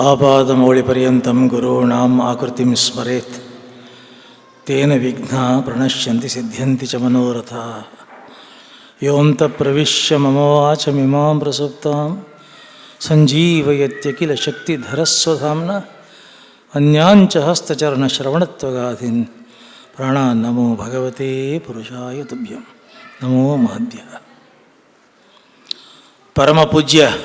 आपादमौलिपर्यन्तं गुरूणाम् आकृतिं स्मरेत्। तेन विघ्ना प्रणश्यन्ति सिद्ध्यन्ति च मनोरथाः। योऽन्तप्रविश्य ममवाचमिमां प्रसुप्तां सञ्जीवयत्य किल शक्तिधरस्वधाम्ना अन्याञ्च हस्तचरणश्रवणत्वगाधिन्। प्राणा नमो भगवते पुरुषाय तुभ्यं नमो महद्य। परमपूज्य।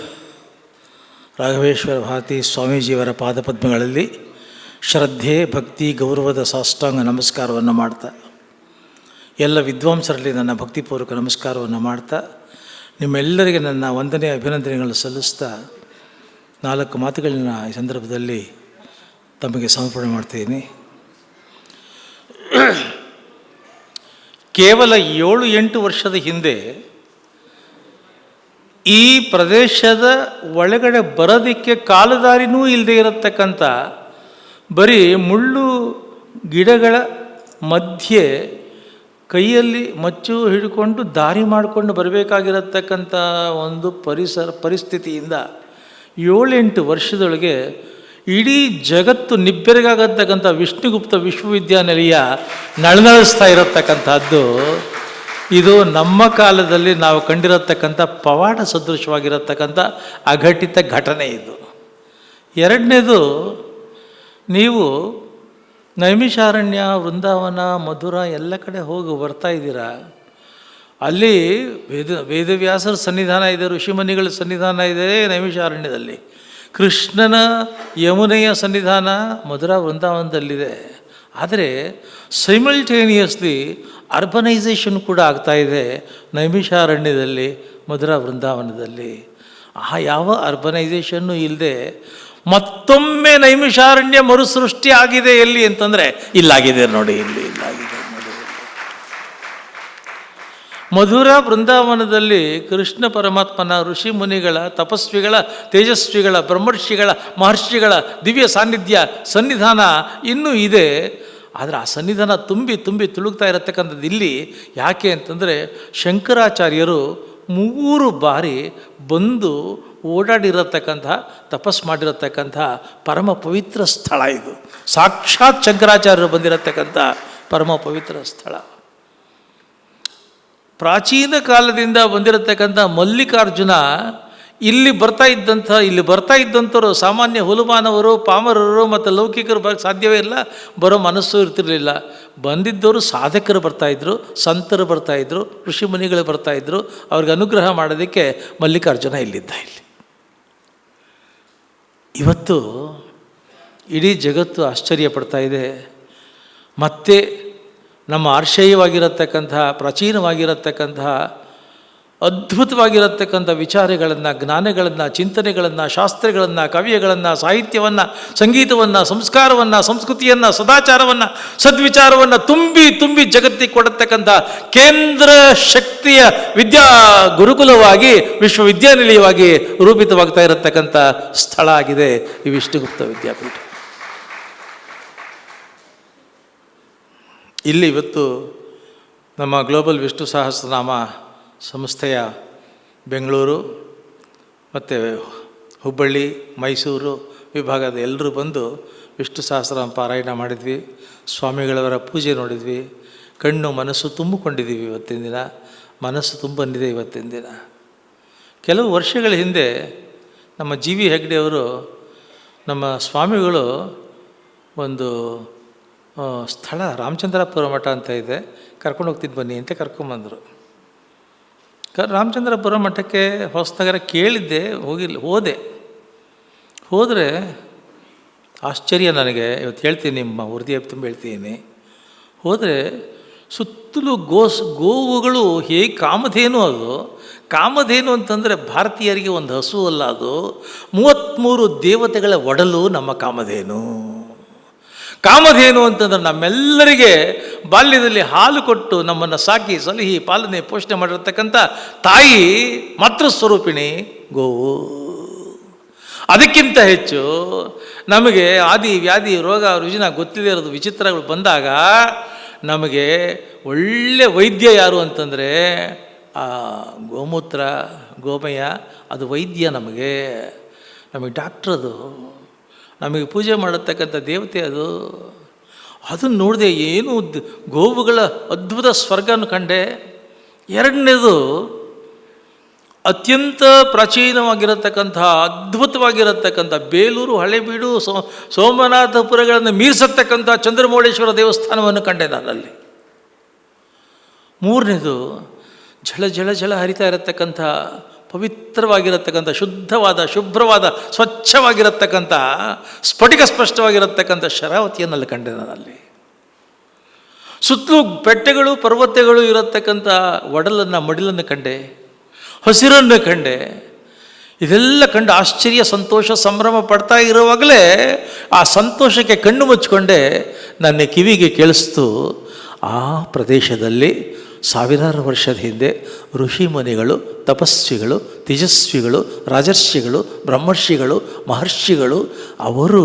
ರಾಘವೇಶ್ವರ ಭಾರತಿ ಸ್ವಾಮೀಜಿಯವರ ಪಾದಪದ್ಮಗಳಲ್ಲಿ ಶ್ರದ್ಧೆ, ಭಕ್ತಿ, ಗೌರವದ ಸಾಷ್ಟಾಂಗ ನಮಸ್ಕಾರವನ್ನು ಮಾಡ್ತಾ, ಎಲ್ಲ ವಿದ್ವಾಂಸರಲ್ಲಿ ನನ್ನ ಭಕ್ತಿಪೂರ್ವಕ ನಮಸ್ಕಾರವನ್ನು ಮಾಡ್ತಾ, ನಿಮ್ಮೆಲ್ಲರಿಗೆ ನನ್ನ ವಂದನೆ, ಅಭಿನಂದನೆಗಳನ್ನು ಸಲ್ಲಿಸ್ತಾ, ನಾಲ್ಕು ಮಾತುಗಳನ್ನ ಈ ಸಂದರ್ಭದಲ್ಲಿ ತಮಗೆ ಸಮರ್ಪಣೆ ಮಾಡ್ತೀನಿ ಕೇವಲ ಏಳು ಎಂಟು ವರ್ಷದ ಹಿಂದೆ ಈ ಪ್ರದೇಶದ ಒಳಗಡೆ ಬರೋದಕ್ಕೆ ಕಾಲುದಾರಿನೂ ಇಲ್ಲದೆ ಇರತಕ್ಕಂಥ ಬರೀ ಮುಳ್ಳು ಗಿಡಗಳ ಮಧ್ಯೆ ಕೈಯಲ್ಲಿ ಮಚ್ಚು ಹಿಡ್ಕೊಂಡು ದಾರಿ ಮಾಡಿಕೊಂಡು ಬರಬೇಕಾಗಿರತಕ್ಕಂಥ ಒಂದು ಪರಿಸರ ಪರಿಸ್ಥಿತಿಯಿಂದ ಏಳೆಂಟು ವರ್ಷದೊಳಗೆ ಇಡೀ ಜಗತ್ತು ನಿಬ್ಬೆರಗಾಗತಕ್ಕಂಥ ವಿಷ್ಣುಗುಪ್ತ ವಿಶ್ವವಿದ್ಯಾನಿಲಯ ನಳನಳಿಸ್ತಾ ಇರತಕ್ಕಂಥದ್ದು. ಇದು ನಮ್ಮ ಕಾಲದಲ್ಲಿ ನಾವು ಕಂಡಿರತಕ್ಕಂಥ ಪವಾಡ ಸದೃಶವಾಗಿರತಕ್ಕಂಥ ಅಘಟಿತ ಘಟನೆ ಇದು. ಎರಡನೇದು, ನೀವು ನೈಮಿಷಾರಣ್ಯ, ವೃಂದಾವನ, ಮಧುರ ಎಲ್ಲ ಕಡೆ ಹೋಗಿ ಬರ್ತಾ ಇದ್ದೀರಾ? ಅಲ್ಲಿ ವೇದ, ವೇದವ್ಯಾಸರ ಸನ್ನಿಧಾನ ಇದೆ, ಋಷಿಮುನಿಗಳ ಸನ್ನಿಧಾನ ಇದೆ ನೈಮಿಷಾರಣ್ಯದಲ್ಲಿ. ಕೃಷ್ಣನ ಯಮುನೆಯ ಸನ್ನಿಧಾನ ಮಧುರಾ ವೃಂದಾವನದಲ್ಲಿದೆ. ಆದರೆ ಸೈಮಲ್ಟೇನಿಯಸ್ಲಿ ಅರ್ಬನೈಸೇಷನ್ ಕೂಡ ಆಗ್ತಾ ಇದೆ ನೈಮಿಷಾರಣ್ಯದಲ್ಲಿ, ಮಧುರಾ ವೃಂದಾವನದಲ್ಲಿ. ಆ ಯಾವ ಅರ್ಬನೈಸೇಷನ್ನು ಇಲ್ಲದೆ ಮತ್ತೊಮ್ಮೆ ನೈಮಿಷಾರಣ್ಯ ಮರುಸೃಷ್ಟಿ ಆಗಿದೆ ಎಲ್ಲಿ ಅಂತಂದರೆ, ಇಲ್ಲಾಗಿದೆ ನೋಡಿ, ಇಲ್ಲಿ, ಇಲ್ಲಾಗಿದೆ ನೋಡಿ. ಮಧುರ ಬೃಂದಾವನದಲ್ಲಿ ಕೃಷ್ಣ ಪರಮಾತ್ಮನ ಋಷಿ ಮುನಿಗಳ, ತಪಸ್ವಿಗಳ, ತೇಜಸ್ವಿಗಳ, ಬ್ರಹ್ಮರ್ಷಿಗಳ, ಮಹರ್ಷಿಗಳ ದಿವ್ಯ ಸಾನ್ನಿಧ್ಯ, ಸನ್ನಿಧಾನ ಇನ್ನೂ ಇದೆ. ಆದರೆ ಆ ಸನ್ನಿಧಾನ ತುಂಬಿ ತುಂಬಿ ತುಳುಕ್ತಾ ಇರತಕ್ಕಂಥದ್ದು ಇಲ್ಲಿ ಯಾಕೆ ಅಂತಂದರೆ ಶಂಕರಾಚಾರ್ಯರು ಮೂರು ಬಾರಿ ಬಂದು ಓಡಾಡಿರತಕ್ಕಂಥ, ತಪಸ್ ಮಾಡಿರತಕ್ಕಂಥ ಪರಮ ಪವಿತ್ರ ಸ್ಥಳ ಇದು. ಸಾಕ್ಷಾತ್ ಶಂಕರಾಚಾರ್ಯರು ಬಂದಿರತಕ್ಕಂಥ ಪರಮ ಪವಿತ್ರ ಸ್ಥಳ. ಪ್ರಾಚೀನ ಕಾಲದಿಂದ ಬಂದಿರತಕ್ಕಂಥ ಮಲ್ಲಿಕಾರ್ಜುನ ಇಲ್ಲಿ ಬರ್ತಾ ಇದ್ದಂಥ, ಇಲ್ಲಿ ಬರ್ತಾ ಇದ್ದಂಥವ್ರು, ಸಾಮಾನ್ಯ ಹುಲುಮಾನವರು, ಪಾಮರರು ಮತ್ತು ಲೌಕಿಕರು ಬರೋಕ್ಕೆ ಸಾಧ್ಯವೇ ಇಲ್ಲ. ಬರೋ ಮನಸ್ಸು ಇರ್ತಿರಲಿಲ್ಲ. ಬಂದಿದ್ದವರು ಸಾಧಕರು ಬರ್ತಾಯಿದ್ರು ಸಂತರು ಬರ್ತಾಯಿದ್ರು ಋಷಿ ಮುನಿಗಳು ಬರ್ತಾಯಿದ್ರು ಅವ್ರಿಗೆ ಅನುಗ್ರಹ ಮಾಡೋದಕ್ಕೆ ಮಲ್ಲಿಕಾರ್ಜುನ ಇಲ್ಲಿದ್ದ ಇಲ್ಲಿ. ಇವತ್ತು ಇಡೀ ಜಗತ್ತು ಆಶ್ಚರ್ಯ ಪಡ್ತಾ ಇದೆ. ಮತ್ತೆ ನಮ್ಮ ಆರ್ಶಯವಾಗಿರತಕ್ಕಂತಹ ಪ್ರಾಚೀನವಾಗಿರತಕ್ಕಂತಹ ಅದ್ಭುತವಾಗಿರತಕ್ಕಂಥ ವಿಚಾರಗಳನ್ನು, ಜ್ಞಾನಗಳನ್ನು, ಚಿಂತನೆಗಳನ್ನು, ಶಾಸ್ತ್ರಗಳನ್ನು ಕವ್ಯಗಳನ್ನು ಸಾಹಿತ್ಯವನ್ನು, ಸಂಗೀತವನ್ನು, ಸಂಸ್ಕಾರವನ್ನು, ಸಂಸ್ಕೃತಿಯನ್ನು, ಸದಾಚಾರವನ್ನು, ಸದ್ವಿಚಾರವನ್ನು ತುಂಬಿ ತುಂಬಿ ಜಗತ್ತಿಗೆ ಕೊಡತಕ್ಕಂಥ ಕೇಂದ್ರ ಶಕ್ತಿಯ ವಿದ್ಯಾ ಗುರುಕುಲವಾಗಿ, ವಿಶ್ವವಿದ್ಯಾನಿಲಯವಾಗಿ ರೂಪಿತವಾಗ್ತಾ ಇರತಕ್ಕಂಥ ಸ್ಥಳ ಆಗಿದೆ ಈ ವಿಷ್ಣುಗುಪ್ತ ವಿದ್ಯಾಪೀಠ. ಇಲ್ಲಿ ಇವತ್ತು ನಮ್ಮ ಗ್ಲೋಬಲ್ ವಿಷ್ಣು ಸಹಸ್ರನಾಮ ಸಂಸ್ಥೆಯ ಬೆಂಗಳೂರು ಮತ್ತು ಹುಬ್ಬಳ್ಳಿ, ಮೈಸೂರು ವಿಭಾಗದ ಎಲ್ಲರೂ ಬಂದು ವಿಷ್ಣು ಸಹಸ್ರ ಪಾರಾಯಣ ಮಾಡಿದ್ವಿ. ಸ್ವಾಮಿಗಳವರ ಪೂಜೆ ನೋಡಿದ್ವಿ. ಕಣ್ಣು ಮನಸ್ಸು ತುಂಬಿಕೊಂಡಿದ್ದೀವಿ ಇವತ್ತಿನ ದಿನ. ಮನಸ್ಸು ತುಂಬಂದಿದೆ ಇವತ್ತಿನ ದಿನ. ಕೆಲವು ವರ್ಷಗಳ ಹಿಂದೆ ನಮ್ಮ ಜಿ ವಿ ಹೆಗ್ಡೆಯವರು ನಮ್ಮ ಸ್ವಾಮಿಗಳು ಒಂದು ಸ್ಥಳ ರಾಮಚಂದ್ರಪುರ ಮಠ ಅಂತ ಇದೆ. ಕರ್ಕೊಂಡು ಹೋಗ್ತಿದ್ದು ಬನ್ನಿ ಅಂತ ಕರ್ಕೊಂಬಂದರು. ರಾಮಚಂದ್ರಪುರ ಮಠಕ್ಕೆ ಹೊಸನಗರ ಕೇಳಿದ್ದೆ ಹೋಗಿಲ್ಲ ಹೋದೆ. ಹೋದರೆ ಆಶ್ಚರ್ಯ ನನಗೆ, ಇವತ್ತು ಹೇಳ್ತೀನಿ, ನಿಮ್ಮ ಹೃದಯ ತುಂಬ ಹೇಳ್ತೀನಿ. ಹೋದರೆ ಸುತ್ತಲೂ ಗೋಸ್, ಗೋವುಗಳು ಹೇಗೆ ಕಾಮಧೇನು ಅದು? ಕಾಮಧೇನು ಅಂತಂದರೆ ಭಾರತೀಯರಿಗೆ ಒಂದು ಹಸು ಅಲ್ಲ ಅದು. ಮೂವತ್ತ್ಮೂರು ದೇವತೆಗಳ ಒಡಲು ನಮ್ಮ ಕಾಮಧೇನು. ಕಾಮಧೇನು ಅಂತಂದ್ರೆ ನಮ್ಮೆಲ್ಲರಿಗೆ ಬಾಲ್ಯದಲ್ಲಿ ಹಾಲು ಕೊಟ್ಟು ನಮ್ಮನ್ನು ಸಾಕಿ ಸಲಹಿ ಪಾಲನೆ ಪೋಷಣೆ ಮಾಡಿರ್ತಕ್ಕಂಥ ತಾಯಿ ಮಾತೃಸ್ವರೂಪಿಣಿ ಗೋವು ಅದಕ್ಕಿಂತ ಹೆಚ್ಚು ನಮಗೆ ಆದಿ ವ್ಯಾಧಿ ರೋಗ ರುಜಿನ ಗೊತ್ತಿದೆ ಇರೋದು ವಿಚಿತ್ರಗಳು ಬಂದಾಗ ನಮಗೆ ಒಳ್ಳೆ ವೈದ್ಯ ಯಾರು ಅಂತಂದರೆ, ಆ ಗೋಮೂತ್ರ, ಗೋಮಯ, ಅದು ವೈದ್ಯ ನಮಗೆ. ನಮಗೆ ಡಾಕ್ಟ್ರದು ನಮಗೆ ಪೂಜೆ ಮಾಡತಕ್ಕಂಥ ದೇವತೆ ಅದು. ಅದನ್ನು ನೋಡಿದೆ ಏನು ಗೋವುಗಳ ಅದ್ಭುತ ಸ್ವರ್ಗನ ಕಂಡೆ. ಎರಡನೇದು ಅತ್ಯಂತ ಪ್ರಾಚೀನವಾಗಿರತಕ್ಕಂಥ, ಅದ್ಭುತವಾಗಿರತಕ್ಕಂಥ ಬೇಲೂರು ಹಳೆಬೀಡು ಸೋ, ಸೋಮನಾಥಪುರಗಳನ್ನು ಮೀರಿಸತಕ್ಕಂಥ ಚಂದ್ರಮೌಳೇಶ್ವರ ದೇವಸ್ಥಾನವನ್ನು ಕಂಡೆ ನಾನಲ್ಲಿ ಮೂರನೇದು, ಝಳ ಝಳ ಝಳ ಹರಿತಾ ಇರತಕ್ಕಂಥ ಪವಿತ್ರವಾಗಿರತಕ್ಕಂಥ, ಶುದ್ಧವಾದ, ಶುಭ್ರವಾದ, ಸ್ವಚ್ಛವಾಗಿರತಕ್ಕಂಥ, ಸ್ಫಟಿಕ ಸ್ಪಷ್ಟವಾಗಿರತಕ್ಕಂಥ ಶರಾವತಿಯನ್ನಲ್ಲಿ ಕಂಡೆ ನಾನಲ್ಲಿ ಸುತ್ತಲೂ ಬೆಟ್ಟಗಳು ಪರ್ವತಗಳು ಇರತಕ್ಕಂಥ ಒಡಲನ್ನು, ಮಡಿಲನ್ನು ಕಂಡೆ, ಹಸಿರನ್ನು ಕಂಡೆ. ಇದೆಲ್ಲ ಕಂಡು ಆಶ್ಚರ್ಯ, ಸಂತೋಷ, ಸಂಭ್ರಮ ಪಡ್ತಾ ಇರುವಾಗಲೇ ಆ ಸಂತೋಷಕ್ಕೆ ಕಣ್ಣು ಮುಚ್ಚಿಕೊಂಡೆ ನನ್ನ ಕಿವಿಗೆ ಕೇಳಿಸ್ತು, ಆ ಪ್ರದೇಶದಲ್ಲಿ ಸಾವಿರಾರು ವರ್ಷದ ಹಿಂದೆ ಋಷಿಮುನಿಗಳು, ತಪಸ್ವಿಗಳು, ತೇಜಸ್ವಿಗಳು, ರಾಜರ್ಷಿಗಳು, ಬ್ರಹ್ಮರ್ಷಿಗಳು, ಮಹರ್ಷಿಗಳು, ಅವರು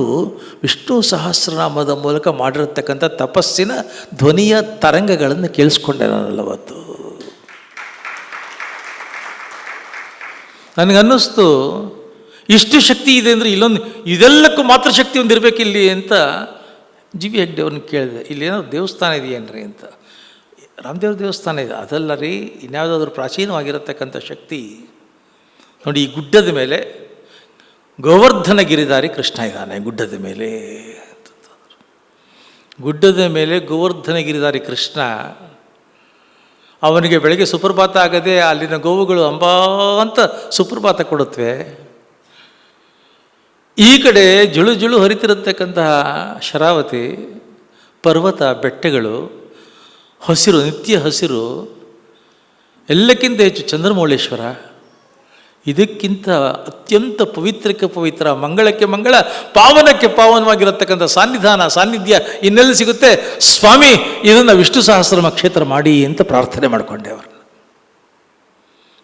ವಿಷ್ಣು ಸಹಸ್ರನಾಮದ ಮೂಲಕ ಮಾಡಿರತಕ್ಕಂಥ ತಪಸ್ಸಿನ ಧ್ವನಿಯ ತರಂಗಗಳನ್ನು ಕೇಳಿಸ್ಕೊಂಡೆ ನಾನಲ್ಲವತ್ತು ನನಗನ್ನಿಸ್ತು, ಇಷ್ಟು ಶಕ್ತಿ ಇದೆ ಅಂದರೆ ಇಲ್ಲೊಂದು, ಇದೆಲ್ಲಕ್ಕೂ ಮಾತ್ರ ಶಕ್ತಿ ಒಂದು ಇರಬೇಕು ಇಲ್ಲಿ ಅಂತ ಜಿ ವಿ ಹೆಗ್ಡೆ ಅವ್ರನ್ನ ಕೇಳಿದೆ. ಇಲ್ಲೇನೋ ದೇವಸ್ಥಾನ ಇದೆಯೇನ್ರಿ ಅಂತ. ರಾಮದೇವ್ರ ದೇವಸ್ಥಾನ ಇದೆ. ಅದಲ್ಲ ರೀ, ಇನ್ಯಾವುದಾದ್ರೂ ಪ್ರಾಚೀನವಾಗಿರತಕ್ಕಂಥ ಶಕ್ತಿ. ನೋಡಿ, ಈ ಗುಡ್ಡದ ಮೇಲೆ ಗೋವರ್ಧನ ಗಿರಿಧಾರಿ ಕೃಷ್ಣ ಇದ್ದಾನೆ, ಗುಡ್ಡದ ಮೇಲೆ ಗುಡ್ಡದ ಮೇಲೆ ಗೋವರ್ಧನ ಗಿರಿಧಾರಿ ಕೃಷ್ಣ. ಅವನಿಗೆ ಬೆಳಗ್ಗೆ ಸುಪ್ರಭಾತ ಆಗದೆ ಅಲ್ಲಿನ ಗೋವುಗಳು ಅಂಬಾ ಅಂತ ಸುಪ್ರಭಾತ ಕೊಡುತ್ತವೆ. ಈ ಕಡೆ ಜುಳು ಜುಳು ಹರಿತಿರತಕ್ಕಂತಹ ಶರಾವತಿ, ಪರ್ವತ, ಬೆಟ್ಟಗಳು ಹಸಿರು, ನಿತ್ಯ ಹಸಿರು. ಎಲ್ಲಕ್ಕಿಂತ ಹೆಚ್ಚು ಚಂದ್ರಮೌಳೇಶ್ವರ. ಇದಕ್ಕಿಂತ ಅತ್ಯಂತ ಪವಿತ್ರಕ್ಕೆ ಪವಿತ್ರ, ಮಂಗಳಕ್ಕೆ ಮಂಗಳ, ಪಾವನಕ್ಕೆ ಪಾವನವಾಗಿರತಕ್ಕಂಥ ಸಾನ್ನಿಧಾನ, ಸಾನ್ನಿಧ್ಯ ಇನ್ನೆಲ್ಲಿ ಸಿಗುತ್ತೆ? ಸ್ವಾಮಿ, ಇದನ್ನು ವಿಷ್ಣು ಸಹಸ್ರಮ ಕ್ಷೇತ್ರ ಮಾಡಿ ಅಂತ ಪ್ರಾರ್ಥನೆ ಮಾಡಿಕೊಂಡೆ ಅವ್ರನ್ನ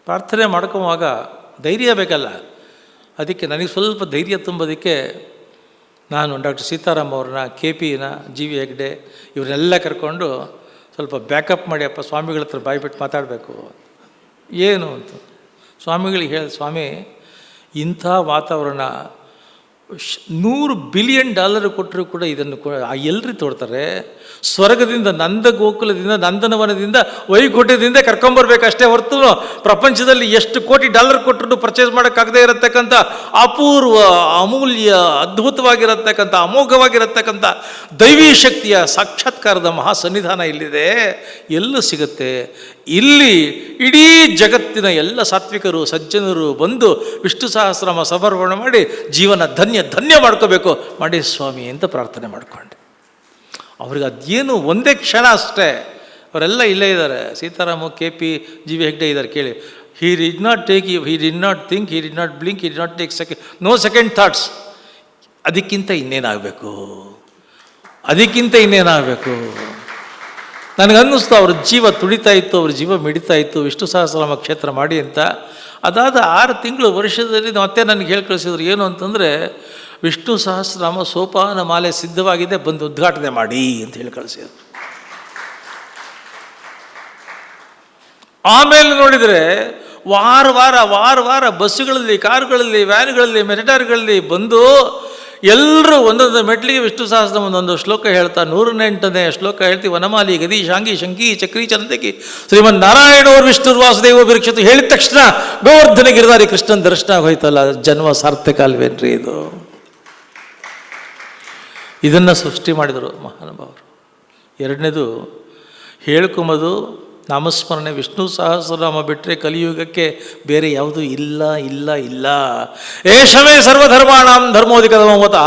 ಪ್ರಾರ್ಥನೆ ಮಾಡ್ಕೊಳ್ಳುವಾಗ ಧೈರ್ಯ ಬೇಕಲ್ಲ. ಅದಕ್ಕೆ ನನಗೆ ಸ್ವಲ್ಪ ಧೈರ್ಯ ತುಂಬೋದಕ್ಕೆ ನಾನು ಡಾಕ್ಟರ್ ಸೀತಾರಾಮ್ ಅವ್ರನ್ನ, ಕೆ ಪಿನ ಜಿ ವಿ ಹೆಗ್ಡೆ ಇವರೆಲ್ಲ ಕರ್ಕೊಂಡು ಸ್ವಲ್ಪ ಬ್ಯಾಕಪ್ ಮಾಡಿ, ಅಪ್ಪ ಸ್ವಾಮಿಗಳ ಹತ್ರ ಬಾಯ್ಬಿಟ್ಟು ಮಾತಾಡಬೇಕು. ಏನು ಅಂತ. ಸ್ವಾಮಿಗಳಿಗೆ ಹೇಳಿ, ಸ್ವಾಮಿ, ಇಂಥ ವಾತಾವರಣ ನೂರು ಬಿಲಿಯನ್ ಡಾಲರ್ ಕೊಟ್ಟರು ಕೂಡ ಇದನ್ನು ಎಲ್ಲರೂ ತೋಡ್ತಾರೆ. ಸ್ವರ್ಗದಿಂದ ನಂದ ಗೋಕುಲದಿಂದ, ನಂದನವನದಿಂದ, ವೈಕುಂಠದಿಂದ ಕರ್ಕೊಂಬರ್ಬೇಕಷ್ಟೇ ಹೊರತು ಪ್ರಪಂಚದಲ್ಲಿ ಎಷ್ಟು ಕೋಟಿ ಡಾಲರ್ ಕೊಟ್ಟರು ಪರ್ಚೇಸ್ ಮಾಡೋಕ್ಕಾಗದೇ ಇರತಕ್ಕಂಥ ಅಪೂರ್ವ, ಅಮೂಲ್ಯ, ಅದ್ಭುತವಾಗಿರತಕ್ಕಂಥ, ಅಮೋಘವಾಗಿರತಕ್ಕಂಥ ದೈವೀ ಶಕ್ತಿಯ ಸಾಕ್ಷಾತ್ಕಾರದ ಮಹಾ ಸನ್ನಿಧಾನ ಇಲ್ಲಿದೆ. ಎಲ್ಲೂ ಸಿಗುತ್ತೆ. ಇಲ್ಲಿ ಇಡೀ ಜಗತ್ತಿನ ಎಲ್ಲ ಸಾತ್ವಿಕರು, ಸಜ್ಜನರು ಬಂದು ವಿಷ್ಣು ಸಹಸ್ರಮ ಸಮರ್ಪಣೆ ಮಾಡಿ ಜೀವನ ಧನ್ಯ ಧನ್ಯ ಮಾಡ್ಕೋಬೇಕು. ಮಾಡಿ ಸ್ವಾಮಿ ಅಂತ ಪ್ರಾರ್ಥನೆ ಮಾಡಿಕೊಂಡೆ. ಅವ್ರಿಗೆ ಅದೇನು ಒಂದೇ ಕ್ಷಣ ಅಷ್ಟೇ. ಅವರೆಲ್ಲ ಇಲ್ಲೇ ಇದ್ದಾರೆ. Sitaramu, K P, G V Hegde ಇದ್ದಾರೆ ಕೇಳಿ. He did not take you he did not think he did not blink he did not take second no second thoughts ಅದಕ್ಕಿಂತ ಇನ್ನೇನಾಗಬೇಕು? ಅದಕ್ಕಿಂತ ಇನ್ನೇನಾಗಬೇಕು? ನನಗನ್ನಿಸ್ತು ಅವ್ರ ಜೀವ ತುಡಿತಾ ಇತ್ತು, ಅವ್ರ ಜೀವ ಮಿಡಿತಾ ಇತ್ತು, ವಿಷ್ಣು ಸಹಸ್ರನಾಮ ಕ್ಷೇತ್ರ ಮಾಡಿ ಅಂತ. ಅದಾದ ಆರು ತಿಂಗಳು ವರ್ಷದಲ್ಲಿ ಮತ್ತೆ ನನಗೆ ಹೇಳಿ ಕಳಿಸಿದ್ರು, ಏನು ಅಂತಂದರೆ, ವಿಷ್ಣು ಸಹಸ್ರನಾಮ ಸೋಪಾನ ಮಾಲೆ ಸಿದ್ಧವಾಗಿದೆ, ಬಂದು ಉದ್ಘಾಟನೆ ಮಾಡಿ ಅಂತ ಹೇಳಿ ಕಳಿಸಿದ್ರು. ಆಮೇಲೆ ನೋಡಿದರೆ, ವಾರ ವಾರ ವಾರ ವಾರ ಬಸ್ಸುಗಳಲ್ಲಿ, ಕಾರುಗಳಲ್ಲಿ, ವ್ಯಾನ್ಗಳಲ್ಲಿ, ಮೆರಿಟಾರ್ಗಳಲ್ಲಿ ಬಂದು ಎಲ್ಲರೂ ಒಂದೊಂದು ಮೆಟ್ಲಿಗೆ ವಿಷ್ಣು ಸಹಸ್ರ ಒಂದೊಂದು ಶ್ಲೋಕ ಹೇಳ್ತಾ ನೂರನೆಂಟನೇ ಶ್ಲೋಕ ಹೇಳ್ತೀವಿ ವನಮಾಲಿ ಗದಿ ಶಾಂಗಿ ಶಂಕಿ ಚಕ್ರಿ ಚಂದಕಿ. ಶ್ರೀಮನ್ ನಾರಾಯಣವರು ವಿಷ್ಣು ವಾಸುದೇವ ಬಿರಕ್ಷತು ಹೇಳಿದ ತಕ್ಷಣ ಗೋವರ್ಧನ ಗಿರಿದಾರಿ ಕೃಷ್ಣನ ದರ್ಶನ ಹೋಯ್ತಲ್ಲ, ಜನ್ಮ ಸಾರ್ಥಕ ಅಲ್ವೇನ್ರಿ ಇದು? ಇದನ್ನು ಸೃಷ್ಟಿ ಮಾಡಿದರು ಮಹಾನುಭಾವರು. ಎರಡನೇದು ಹೇಳ್ಕೊಂಬದು ನಾಮಸ್ಮರಣೆ ವಿಷ್ಣು ಸಹಸ್ರನಾಮ ಬಿಟ್ಟರೆ ಕಲಿಯುಗಕ್ಕೆ ಬೇರೆ ಯಾವುದೂ ಇಲ್ಲ ಇಲ್ಲ ಇಲ್ಲ. ಏಷಮೇ ಸರ್ವಧರ್ಮಾಣಾಂ ಧರ್ಮೋಧಿಕದ Mamata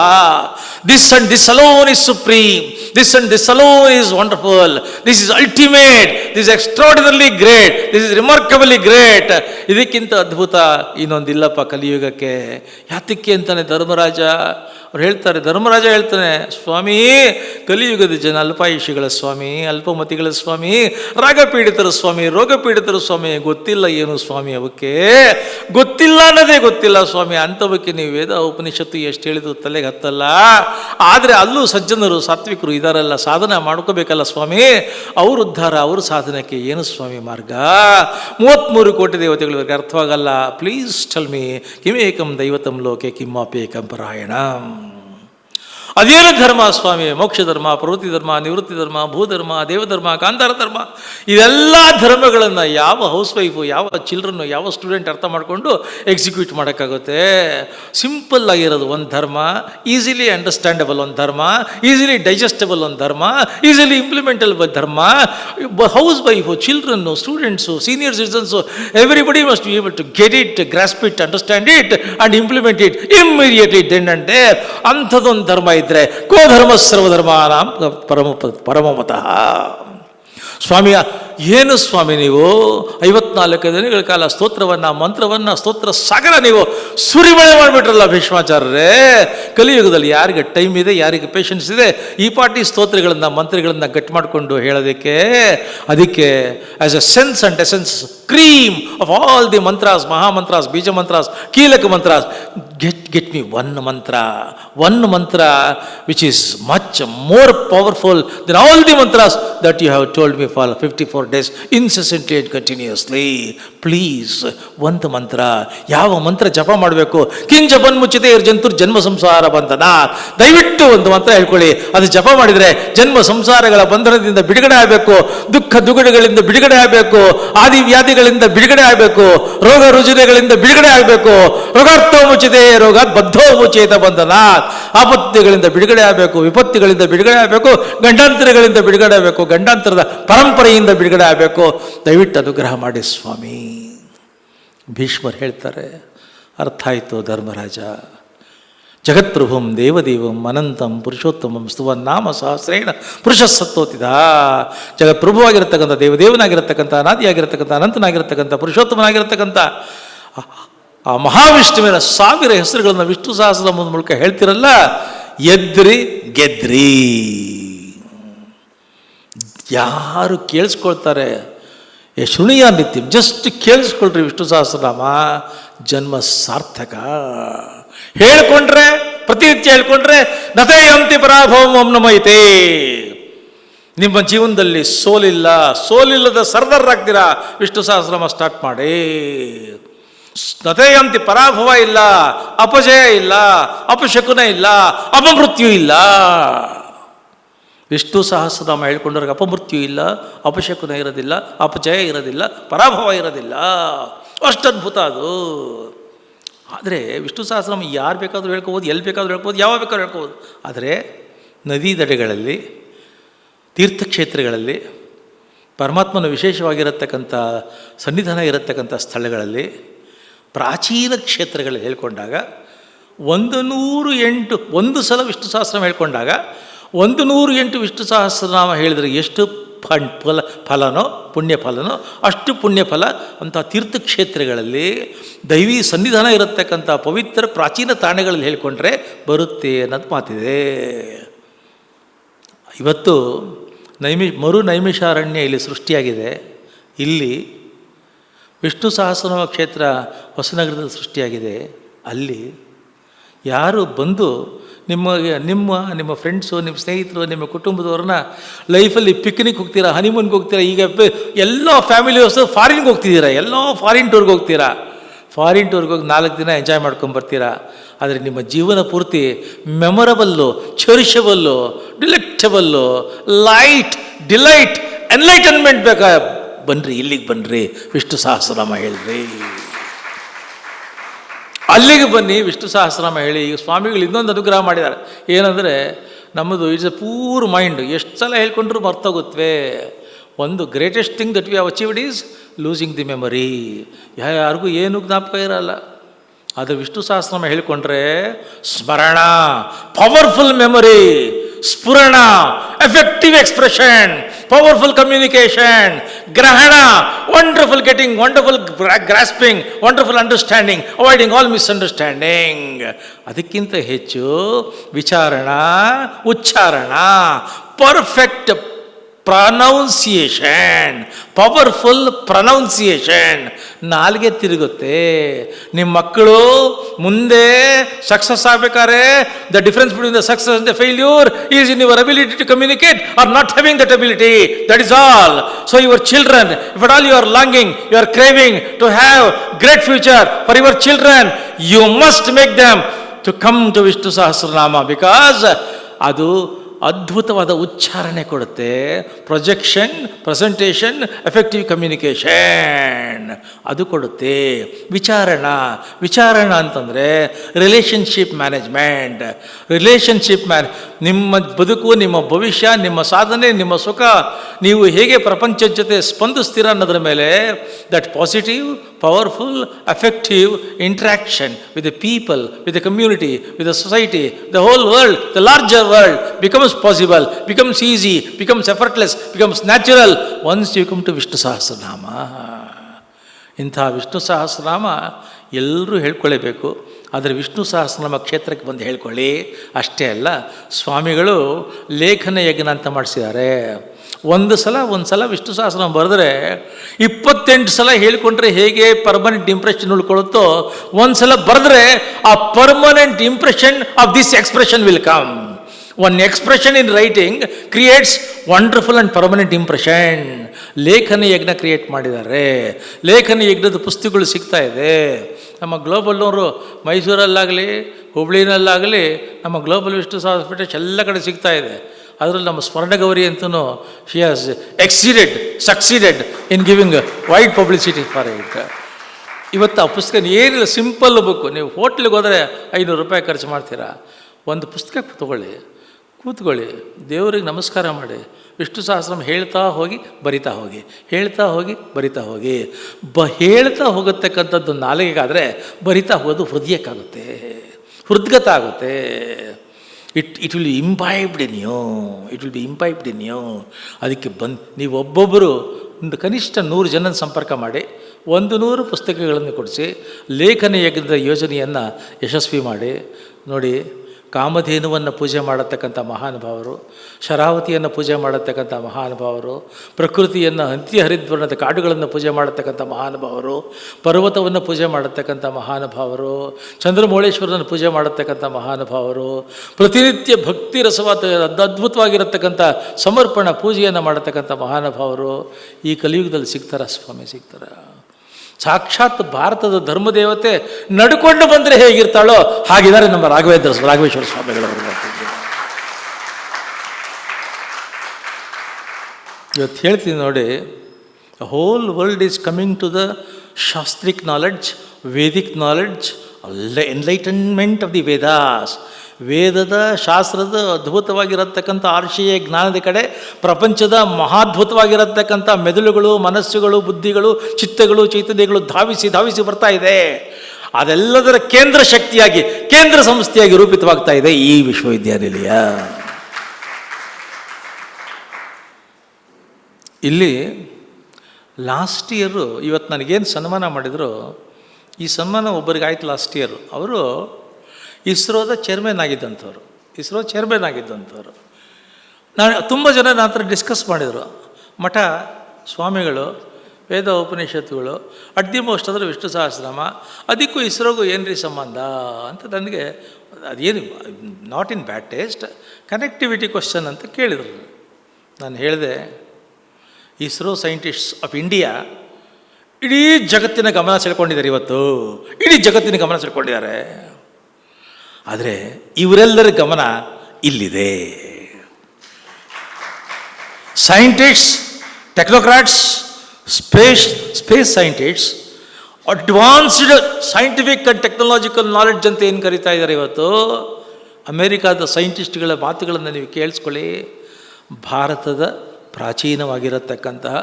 this and this alone is supreme this and this alone is wonderful this is ultimate this extraordinarily great this is remarkably great ಇದಕ್ಕಿಂತ ಅದ್ಭುತ ಇನ್ನೊಂದಿಲ್ಲಪ್ಪ ಕಲಿಯುಗಕ್ಕೆ. ಯಾತಕ್ಕೆ ಅಂತಾನೆ ಧರ್ಮರಾಜ? ಅವ್ರು ಹೇಳ್ತಾರೆ, ಧರ್ಮರಾಜ ಹೇಳ್ತಾನೆ, ಸ್ವಾಮಿ, ಕಲಿಯುಗದ ಜನ ಅಲ್ಪಾಯುಷಿಗಳ ಸ್ವಾಮಿ, ಅಲ್ಪಮತಿಗಳ ಸ್ವಾಮಿ ರಾಗಪೀಡಿತರ ಸ್ವಾಮಿ ರೋಗಪೀಡಿತರ ಸ್ವಾಮಿ, ಗೊತ್ತಿಲ್ಲ ಏನು ಸ್ವಾಮಿ ಅವಕ್ಕೆ? ಗೊತ್ತಿಲ್ಲ ಅನ್ನೋದೇ ಗೊತ್ತಿಲ್ಲ ಸ್ವಾಮಿ, ಅಂಥವಕ್ಕೆ ನೀವು ವೇದ ಉಪನಿಷತ್ತು ಎಷ್ಟು ಹೇಳಿದ್ರು ತಲೆಗೆ ಹತ್ತಲ್ಲ. ಆದರೆ ಅಲ್ಲೂ ಸಜ್ಜನರು, ಸಾತ್ವಿಕರು ಇದಾರಲ್ಲ, ಸಾಧನೆ ಮಾಡ್ಕೋಬೇಕಲ್ಲ ಸ್ವಾಮಿ. ಅವರು ಉದ್ಧಾರ, ಅವರು ಸಾಧನಕ್ಕೆ ಏನು ಸ್ವಾಮಿ ಮಾರ್ಗ? ಮೂವತ್ತ್ಮೂರು ಕೋಟಿ ದೇವತೆಗಳು ಇವ್ರಿಗೆ ಅರ್ಥವಾಗಲ್ಲ. ಪ್ಲೀಸ್ ಟೆಲ್ ಮೀ ಕಿಮೇಕಂ ದೈವತಂ ಲೋಕೆ ಕಿಮ್ಮಾಪೇಕಂ ಪರಾಯಣ. ಅದೇನು ಧರ್ಮ ಸ್ವಾಮಿ, ಮೋಕ್ಷ ಧರ್ಮ, ಪ್ರವೃತ್ತಿ ಧರ್ಮ, ನಿವೃತ್ತಿ ಧರ್ಮ ಭೂಧರ್ಮ ದೇವಧರ್ಮ ಕಾಂತಾರ ಧರ್ಮ, ಇವೆಲ್ಲ ಧರ್ಮಗಳನ್ನು ಯಾವ ಹೌಸ್ ವೈಫು ಯಾವ ಚಿಲ್ಡ್ರನ್ನು ಯಾವ ಸ್ಟೂಡೆಂಟ್ ಅರ್ಥ ಮಾಡಿಕೊಂಡು ಎಕ್ಸಿಕ್ಯೂಟ್ ಮಾಡೋಕ್ಕಾಗುತ್ತೆ? ಸಿಂಪಲ್ ಆಗಿರೋದು ಒಂದು ಧರ್ಮ ಈಸಿಲಿ ಅಂಡರ್ಸ್ಟ್ಯಾಂಡಬಲ್ ಒಂದು ಧರ್ಮ ಈಸಿಲಿ ಡೈಜೆಸ್ಟಬಲ್ ಒಂದು ಧರ್ಮ ಈಸಿಲಿ ಇಂಪ್ಲಿಮೆಂಟಲ್ ಧರ್ಮ housewife children students senior citizens everybody must be able to get it grasp it understand it and implement it immediately then and ಅಂಥದ್ದೊಂದು ಧರ್ಮ ಇದ್ದರೆ ಕೋ ಧರ್ಮ ಸರ್ವಧರ್ಮ ನಾಂ ಪರಮ ಪರಮಮತಃ ಸ್ವಾಮಿ ಏನು ಸ್ವಾಮಿ ನೀವು? ಐವತ್ನಾಲ್ಕು ದಿನಗಳ ಕಾಲ ಸ್ತೋತ್ರವನ್ನು, ಮಂತ್ರವನ್ನು, ಸ್ತೋತ್ರ ಸಾಗರ ನೀವು ಸುರಿಮಳೆ ಮಾಡಿಬಿಟ್ರಲ್ಲ ಭೀಷ್ಮಾಚಾರ್ಯರೇ. ಕಲಿಯುಗದಲ್ಲಿ ಯಾರಿಗೆ ಟೈಮ್ ಇದೆ, ಯಾರಿಗೆ ಪೇಷನ್ಸ್ ಇದೆ, ಈ ಪಾರ್ಟಿ ಸ್ತೋತ್ರಗಳನ್ನು, ಮಂತ್ರಗಳನ್ನು ಗಟ್ಟಿ ಮಾಡಿಕೊಂಡು ಹೇಳೋದಕ್ಕೆ, ಅದಕ್ಕೆ as a sense and essence cream of all the mantras mahamantras beeja mantras keelaka mantras. Get get me one mantra one mantra which is much more powerful then all the mantras that you have told me for fifty four days incessantly and continuously please ಒಂದು ಮಂತ್ರ. ಯಾವ ಮಂತ್ರ ಜಪ ಮಾಡಬೇಕು? ಕಿಂಚ ಮುಚ್ಚಿದೆ ಜಂತುರ್ ಜನ್ಮ ಸಂಸಾರ ಬಂಧನ ದಯವಿಟ್ಟು ಒಂದು ಮಂತ್ರ ಹೇಳ್ಕೊಳ್ಳಿ. ಅದು ಜಪ ಮಾಡಿದರೆ ಜನ್ಮ ಸಂಸಾರಗಳ ಬಂಧನದಿಂದ ಬಿಡುಗಡೆ ಆಗಬೇಕು. ದುಃಖ ದುಗುಡಗಳಿಂದ ಬಿಡುಗಡೆ ಆಗಬೇಕು. ಆದಿ ವ್ಯಾಧಿಗಳಿಂದ ಬಿಡುಗಡೆ ಆಗಬೇಕು. ರೋಗ ರುಜಿನಗಳಿಂದ ಬಿಡುಗಡೆ ಆಗಬೇಕು. ರೋಗಾರ್ಥೋ ಮುಚ್ಚಿದೆ, ರೋಗ ಬದ್ಧೋ ಮುಚೇತ ಬಂಧನ ಆಪತ್ತಿಗಳಿಂದ ಬಿಡುಗಡೆ ಆಗಬೇಕು, ವಿಪತ್ತುಗಳಿಂದ ಬಿಡುಗಡೆ ಆಗಬೇಕು, ಗಂಡಾಂತರಗಳಿಂದ ಬಿಡುಗಡೆ ಆಗಬೇಕು, ಗಂಡಾಂತರದ ಪರಂಪರೆಯಿಂದ ಬಿಡುಗಡೆ ಆಗಬೇಕು. ದಯವಿಟ್ಟು ಅನುಗ್ರಹ ಮಾಡಿ ಸ್ವಾಮಿ. ಭೀಷ್ಮರು ಹೇಳ್ತಾರೆ, ಅರ್ಥ ಆಯಿತು ಧರ್ಮರಾಜ. ಜಗತ್ಪ್ರಭುಂ ದೇವದೇವಂ ಅನಂತಂ ಪುರುಷೋತ್ತಮಂ ಸ್ತುವನ್ನಾಮ ಸಹಸ್ರೇಣ ಪುರುಷ ಸತ್ತೋತಿದ ಜಗತ್ಪ್ರಭುವಾಗಿರತಕ್ಕಂಥ ದೇವದೇವನಾಗಿರತಕ್ಕಂಥ, ಅನಾದಿಯಾಗಿರತಕ್ಕಂಥ, ಅನಂತನಾಗಿರತಕ್ಕಂಥ, ಪುರುಷೋತ್ತಮನಾಗಿರತಕ್ಕಂಥ, ಆ ಮಹಾವಿಷ್ಣುವಿನ ಸಾವಿರ ಹೆಸರುಗಳನ್ನು ವಿಷ್ಣು ಸಹಸ್ರ ಮೂಲಕ ಹೇಳ್ತಿರಲ್ಲ, ಎದ್ರಿ ಗೆದ್ರಿ. ಯಾರು ಕೇಳಿಸ್ಕೊಳ್ತಾರೆ? ಏ ಶುಣಿಯ ನಿತ್ಯಂ ಜಸ್ಟ್ ಕೇಳಿಸ್ಕೊಳ್ರಿ ವಿಷ್ಣು ಸಹಸ್ರನಾಮ, ಜನ್ಮ ಸಾರ್ಥಕ. ಹೇಳ್ಕೊಂಡ್ರೆ ಪ್ರತಿನಿತ್ಯ ಹೇಳ್ಕೊಂಡ್ರೆ ನತೇಯಂತಿ ಪರಾಭವಂ ನಮೈತೆ ನಿಮ್ಮ ಜೀವನದಲ್ಲಿ ಸೋಲಿಲ್ಲ, ಸೋಲಿಲ್ಲದ ಸರ್ದಾರರಾಗ್ತೀರಾ ವಿಷ್ಣು ಸಹಸ್ರನಾಮ ಸ್ಟಾರ್ಟ್ ಮಾಡಿ. ನತೇಯಂತಿ ಪರಾಭವ ಇಲ್ಲ, ಅಪಜಯ ಇಲ್ಲ, ಅಪಶಕುನ ಇಲ್ಲ, ಅಪಮೃತ್ಯು ಇಲ್ಲ. ವಿಷ್ಣು ಸಹಸ್ರನಾಮ ಹೇಳ್ಕೊಂಡವ್ರಿಗೆ ಅಪಮೃತ್ಯು ಇಲ್ಲ ಅಪಶಕುನ ಇರೋದಿಲ್ಲ, ಅಪಜಯ ಇರೋದಿಲ್ಲ, ಪರಾಭವ ಇರೋದಿಲ್ಲ. ಅಷ್ಟು ಅದ್ಭುತ ಅದು. ಆದರೆ ವಿಷ್ಣು ಸಹಸ್ರನಾಮ ಯಾರು ಬೇಕಾದರೂ ಹೇಳ್ಕೋಬೋದು, ಎಲ್ಲಿ ಬೇಕಾದರೂ ಹೇಳ್ಕೋಬೋದು, ಯಾವಾಗ ಬೇಕಾದ್ರೂ ಹೇಳ್ಕೋಬೋದು. ಆದರೆ ನದಿ ದಡೆಗಳಲ್ಲಿ, ತೀರ್ಥಕ್ಷೇತ್ರಗಳಲ್ಲಿ, ಪರಮಾತ್ಮನ ವಿಶೇಷವಾಗಿರತಕ್ಕಂಥ ಸನ್ನಿಧಾನ ಇರತಕ್ಕಂಥ ಸ್ಥಳಗಳಲ್ಲಿ, ಪ್ರಾಚೀನ ಕ್ಷೇತ್ರಗಳಲ್ಲಿ ಹೇಳ್ಕೊಂಡಾಗ, ಒಂದು ನೂರು ಎಂಟು, ಒಂದು ಸಲ ವಿಷ್ಣು ಸಹಸ್ರನಾಮ ಹೇಳ್ಕೊಂಡಾಗ ಒಂದು ನೂರು ಎಂಟು ವಿಷ್ಣು ಸಹಸ್ರನಾಮ ಹೇಳಿದರೆ ಎಷ್ಟು ಫಂಡ್ ಫಲ, ಫಲನೋ, ಪುಣ್ಯ ಫಲನೋ, ಅಷ್ಟು ಪುಣ್ಯ ಫಲ. ಅಂಥ ತೀರ್ಥಕ್ಷೇತ್ರಗಳಲ್ಲಿ ದೈವಿ ಸನ್ನಿಧಾನ ಇರತಕ್ಕಂಥ ಪವಿತ್ರ ಪ್ರಾಚೀನ ತಾಣಗಳಲ್ಲಿ ಹೇಳಿಕೊಂಡ್ರೆ ಬರುತ್ತೆ ಅನ್ನೋದು ಮಾತಿದೆ. ಇವತ್ತು ನೈಮಿ, ಮರು ನೈಮಿಷಾರಣ್ಯ ಇಲ್ಲಿ ಸೃಷ್ಟಿಯಾಗಿದೆ. ಇಲ್ಲಿ ವಿಷ್ಣು ಸಹಸ್ರನಾಮ ಕ್ಷೇತ್ರ ಹೊಸನಗರದಲ್ಲಿ ಸೃಷ್ಟಿಯಾಗಿದೆ. ಅಲ್ಲಿ ಯಾರು ಬಂದು ನಿಮ್ಮ ನಿಮ್ಮ ನಿಮ್ಮ ಫ್ರೆಂಡ್ಸು ನಿಮ್ಮ ಸ್ನೇಹಿತರು, ನಿಮ್ಮ ಕುಟುಂಬದವ್ರನ್ನ ಲೈಫಲ್ಲಿ ಪಿಕ್ನಿಕ್ ಹೋಗ್ತೀರಾ ಹನಿಮೂನ್ಗೆ ಹೋಗ್ತೀರಾ, ಈಗ ಎಲ್ಲ ಫ್ಯಾಮಿಲಿ ಫಾರಿನ್ಗೆ ಹೋಗ್ತಿದ್ದೀರಾ ಎಲ್ಲ ಫಾರಿನ್ ಟೂರ್ಗೆ ಹೋಗ್ತೀರಾ? ಫಾರಿನ್ ಟೂರ್ಗೆ ಹೋಗಿ ನಾಲ್ಕು ದಿನ ಎಂಜಾಯ್ ಮಾಡ್ಕೊಂಬರ್ತೀರಾ? ಆದರೆ ನಿಮ್ಮ ಜೀವನ ಪೂರ್ತಿ memorable cherishable delectable light delight enlightenment ಬೇಕಾ? ಬನ್ನಿರಿ ಇಲ್ಲಿಗೆ ಬನ್ನಿರಿ ವಿಷ್ಣು ಸಹಸ್ರನಾಮ ಹೇಳ್ರಿ. ಅಲ್ಲಿಗೆ ಬನ್ನಿ ವಿಷ್ಣು ಸಹಸ್ರನಾಮ ಹೇಳಿ. ಈಗ ಸ್ವಾಮಿಗಳು ಇನ್ನೊಂದು ಅನುಗ್ರಹ ಮಾಡಿದ್ದಾರೆ. ಏನಂದರೆ ನಮ್ಮದು ಇಟ್ಸ್ ಎ ಪೂರ್ ಮೈಂಡ್. ಎಷ್ಟು ಸಲ ಹೇಳ್ಕೊಂಡ್ರು ಮರ್ತೋಗುತ್ತವೆ ಒಂದು greatest thing that we have achieved is losing the memory ಯಾರಿಗೂ ಏನು ಜ್ಞಾಪಕ ಇರಲ್ಲ. ಆದರೆ ವಿಷ್ಣು ಸಹಸ್ರನಾಮ ಹೇಳ್ಕೊಂಡ್ರೆ, ಸ್ಮರಣ ಪವರ್ಫುಲ್ ಮೆಮೊರಿ ಸ್ಫುರಣ ಎಫೆಕ್ಟಿವ್ ಎಕ್ಸ್ಪ್ರೆಷನ್ ಪವರ್ಫುಲ್ ಕಮ್ಯುನಿಕೇಷನ್ ಗ್ರಹಣ wonderful getting wonderful grasping wonderful understanding avoiding all misunderstanding ಅದಕ್ಕಿಂತ ಹೆಚ್ಚು ವಿಚಾರಣ, ಉಚ್ಚಾರಣ ಪರ್ಫೆಕ್ಟ್ ಪ್ರನೌನ್ಸಿಯೇಷನ್ ಪವರ್ಫುಲ್ ಪ್ರನೌನ್ಸಿಯೇಷನ್ ನಾಲ್ಗೆ ತಿರುಗುತ್ತೆ. ನಿಮ್ಮ ಮಕ್ಕಳು ಮುಂದೆ ಸಕ್ಸಸ್ ಆಗ್ಬೇಕಾದ್ರೆ the difference between the success the failure is in your ability to communicate or not having that ability that is all so your children if all you are longing you are craving to have great future for your children you must make them to come to Vishnu Sahasranama because ಅದು ಅದ್ಭುತವಾದ ಉಚ್ಚಾರಣೆ ಕೊಡುತ್ತೆ. Projection presentation effective communication ಅದು ಕೊಡುತ್ತೆ. ವಿಚಾರಣ. ವಿಚಾರಣ ಅಂತಂದರೆ relationship management relationship man ನಿಮ್ಮ ಬದುಕು, ನಿಮ್ಮ ಭವಿಷ್ಯ, ನಿಮ್ಮ ಸಾಧನೆ, ನಿಮ್ಮ ಸುಖ, ನೀವು ಹೇಗೆ ಪ್ರಪಂಚದ ಜೊತೆ ಸ್ಪಂದಿಸ್ತೀರ ಅನ್ನೋದ್ರ ಮೇಲೆ that positive powerful effective interaction with the people with the community with the society the whole world the larger world becomes possible becomes easy becomes effortless becomes natural once you come to Vishnu Sahasranama ಇಂಥ ವಿಷ್ಣು ಸಹಸ್ರನಾಮ ಎಲ್ಲರೂ ಹೇಳ್ಕೊಳ್ಳೇಬೇಕು ಆದರೆ ವಿಷ್ಣು ಸಹಸ್ರನಾಮ ಕ್ಷೇತ್ರಕ್ಕೆ ಬಂದು ಹೇಳ್ಕೊಳ್ಳಿ. ಅಷ್ಟೇ ಅಲ್ಲ, ಸ್ವಾಮಿಗಳು ಲೇಖನ ಯಜ್ಞ ಅಂತ ಮಾಡಿಸಿದ್ದಾರೆ. ಒಂದು ಸಲ ಒಂದು ಸಲ ವಿಷ್ಣು ಸಹಸ್ರನಾಮ ಬರೆದ್ರೆ ಇಪ್ಪತ್ತೆಂಟು ಸಲ ಹೇಳ್ಕೊಂಡ್ರೆ ಹೇಗೆ ಪರ್ಮನೆಂಟ್ ಇಂಪ್ರೆಷನ್ ಉಳ್ಕೊಳ್ಳುತ್ತೋ ಒಂದು ಸಲ ಬರೆದ್ರೆ ಆ permanent impression of this expression will come one expression in writing creates wonderful and permanent impression ಲೇಖನ ಯಜ್ಞ ಕ್ರಿಯೇಟ್ ಮಾಡಿದ್ದಾರೆ. ಲೇಖನ ಯಜ್ಞದ ಪುಸ್ತಕಗಳು ಸಿಗ್ತಾ ಇದೆ. ನಮ್ಮ ಗ್ಲೋಬಲ್ನವರು ಮೈಸೂರಲ್ಲಾಗಲಿ, ಹುಬ್ಳಿನಲ್ಲಾಗಲಿ, ನಮ್ಮ ಗ್ಲೋಬಲ್ ವಿಷ್ಣು ಹಾಸ್ಪಿಟಲ್ಸ್ ಎಲ್ಲ ಕಡೆ ಸಿಗ್ತಾ ಇದೆ. ಅದರಲ್ಲಿ ನಮ್ಮ ಸ್ವರ್ಣಗೌರಿ ಅಂತೂ she has exceeded succeeded in giving wide publicity for it ಇವತ್ತು ಆ ಪುಸ್ತಕ ಏನಿಲ್ಲ ಸಿಂಪಲ್ ಬುಕ್ ನೀವು ಹೋಟ್ಲಿಗೆ ಹೋದರೆ ಐನೂರು ರೂಪಾಯಿ ಖರ್ಚು ಮಾಡ್ತೀರಾ. ಒಂದು ಪುಸ್ತಕ ತಗೊಳ್ಳಿ. ಕೂತ್ಕೊಳ್ಳಿ. ದೇವರಿಗೆ ನಮಸ್ಕಾರ ಮಾಡಿ. ವಿಷ್ಣು ಸಹಸ್ರಂ ಹೇಳ್ತಾ ಹೋಗಿ, ಬರಿತಾ ಹೋಗಿ. ಹೇಳ್ತಾ ಹೋಗಿ, ಬರಿತಾ ಹೋಗಿ. ಬ ಹೇಳ್ತಾ ಹೋಗತಕ್ಕಂಥದ್ದು ನಾಲಿಗೆಗಾದರೆ ಬರಿತಾ ಹೋಗೋದು ಹೃದಯಕ್ಕಾಗುತ್ತೆ. ಹೃದ್ಗತ ಆಗುತ್ತೆ. It it will be imbibed in you. It will be imbibed in you. ಅದಕ್ಕೆ ಬಂದು ನೀವು ಒಬ್ಬೊಬ್ಬರು ಕನಿಷ್ಠ ನೂರು ಜನನ ಸಂಪರ್ಕ ಮಾಡಿ, ಒಂದು ನೂರು ಪುಸ್ತಕಗಳನ್ನು ಕೊಡಿಸಿ, ಲೇಖನ ಯಜ್ಞದ ಯೋಜನೆಯನ್ನು ಯಶಸ್ವಿ ಮಾಡಿ. ನೋಡಿ ಕಾಮಧೇನುವನ್ನು ಪೂಜೆ ಮಾಡತಕ್ಕಂಥ ಮಹಾನುಭಾವರು, ಶರಾವತಿಯನ್ನು ಪೂಜೆ ಮಾಡತಕ್ಕಂಥ ಮಹಾನುಭಾವರು, ಪ್ರಕೃತಿಯನ್ನು ಹಂತಿ ಹರಿದ್ವರ್ಣದ ಕಾಡುಗಳನ್ನು ಪೂಜೆ ಮಾಡತಕ್ಕಂಥ ಮಹಾನುಭಾವರು, ಪರ್ವತವನ್ನು ಪೂಜೆ ಮಾಡತಕ್ಕಂಥ ಮಹಾನುಭಾವರು ಚಂದ್ರಮೌಳೇಶ್ವರನ ಪೂಜೆ ಮಾಡತಕ್ಕಂಥ ಮಹಾನುಭಾವರು, ಪ್ರತಿನಿತ್ಯ ಭಕ್ತಿ ರಸವಾದ ಅದ್ಭುತವಾಗಿರತಕ್ಕಂಥ ಸಮರ್ಪಣ ಪೂಜೆಯನ್ನು ಮಾಡತಕ್ಕಂಥ ಮಹಾನುಭಾವರು, ಈ ಕಲಿಯುಗದಲ್ಲಿ ಸಿಗ್ತಾರ ಸ್ವಾಮಿ, ಸಿಗ್ತಾರ? ಸಾಕ್ಷಾತ್ ಭಾರತದ ಧರ್ಮದೇವತೆ ನಡ್ಕೊಂಡು ಬಂದರೆ ಹೇಗಿರ್ತಾಳೋ ಹಾಗಿದ್ದಾರೆ ನಮ್ಮ ರಾಘವೇಂದ್ರ ರಾಘವೇಶ್ವರ ಸ್ವಾಮಿಗಳವರು ಇವತ್ತು ಹೇಳ್ತೀನಿ ನೋಡಿ whole world is coming to the shastric knowledge Vedic knowledge enlightenment of the Vedas ವೇದದ ಶಾಸ್ತ್ರದ ಅದ್ಭುತವಾಗಿರತಕ್ಕಂಥ ಆರ್ಷೀಯ ಜ್ಞಾನದ ಕಡೆ ಪ್ರಪಂಚದ ಮಹಾದ್ಭುತವಾಗಿರತಕ್ಕಂಥ ಮೆದುಳುಗಳು, ಮನಸ್ಸುಗಳು, ಬುದ್ಧಿಗಳು, ಚಿತ್ತಗಳು, ಚೈತನ್ಯಗಳು ಧಾವಿಸಿ ಧಾವಿಸಿ ಬರ್ತಾ ಇದೆ. ಅದೆಲ್ಲದರ ಕೇಂದ್ರ ಶಕ್ತಿಯಾಗಿ, ಕೇಂದ್ರ ಸಂಸ್ಥೆಯಾಗಿ ರೂಪಿತವಾಗ್ತಾ ಇದೆ ಈ ವಿಶ್ವವಿದ್ಯಾನಿಲಯ. ಇಲ್ಲಿ ಲಾಸ್ಟ್ ಇಯರು ಇವತ್ತು ನನಗೇನು ಸನ್ಮಾನ ಮಾಡಿದರು, ಈ ಸನ್ಮಾನ ಒಬ್ಬರಿಗೆ ಆಯ್ತು ಲಾಸ್ಟ್ ಇಯರು. ಅವರು ಇಸ್ರೋದ ಚೇರ್ಮನ್ ಆಗಿದ್ದಂಥವ್ರು. ಇಸ್ರೋ ಚೇರ್ಮನ್ ಆಗಿದ್ದಂಥವ್ರು. ನಾನು ತುಂಬ ಜನ ನನ್ನ ಹತ್ರ ಡಿಸ್ಕಸ್ ಮಾಡಿದರು. ಮಠ, ಸ್ವಾಮಿಗಳು, ವೇದ ಉಪನಿಷತ್ತುಗಳು ಅಟ್ ಮೋಸ್ಟ್ ಅಂದರೆ ವಿಷ್ಣು ಸಹಸ್ರನಾಮ, ಅದಕ್ಕೂ ಇಸ್ರೋಗೂ ಏನು ರೀ ಸಂಬಂಧ ಅಂತ ನನಗೆ ಅದೇನು not in bad taste connectivity question ಅಂತ ಕೇಳಿದರು. ನಾನು ಹೇಳಿದೆ, ಇಸ್ರೋ ಸೈಂಟಿಸ್ಟ್ಸ್ ಆಫ್ ಇಂಡಿಯಾ ಇಡೀ ಜಗತ್ತಿನ ಗಮನ ಸೆಳ್ಕೊಂಡಿದ್ದಾರೆ ಇವತ್ತು. ಇಡೀ ಜಗತ್ತಿನ ಗಮನ ಸೆಳ್ಕೊಂಡಿದ್ದಾರೆ. ಆದರೆ ಇವರೆಲ್ಲರ ಗಮನ ಇಲ್ಲಿದೆ. Scientists technocrats space space scientists advanced scientific and technological knowledge ಅಂತ ಏನು ಕರಿತಾ ಇದ್ದಾರೆ ಇವತ್ತು? ಅಮೇರಿಕಾದ ಸೈಂಟಿಸ್ಟ್ಗಳ ಮಾತುಗಳನ್ನು ನೀವು ಕೇಳಿಸ್ಕೊಳ್ಳಿ. ಭಾರತದ ಪ್ರಾಚೀನವಾಗಿರತಕ್ಕಂತಹ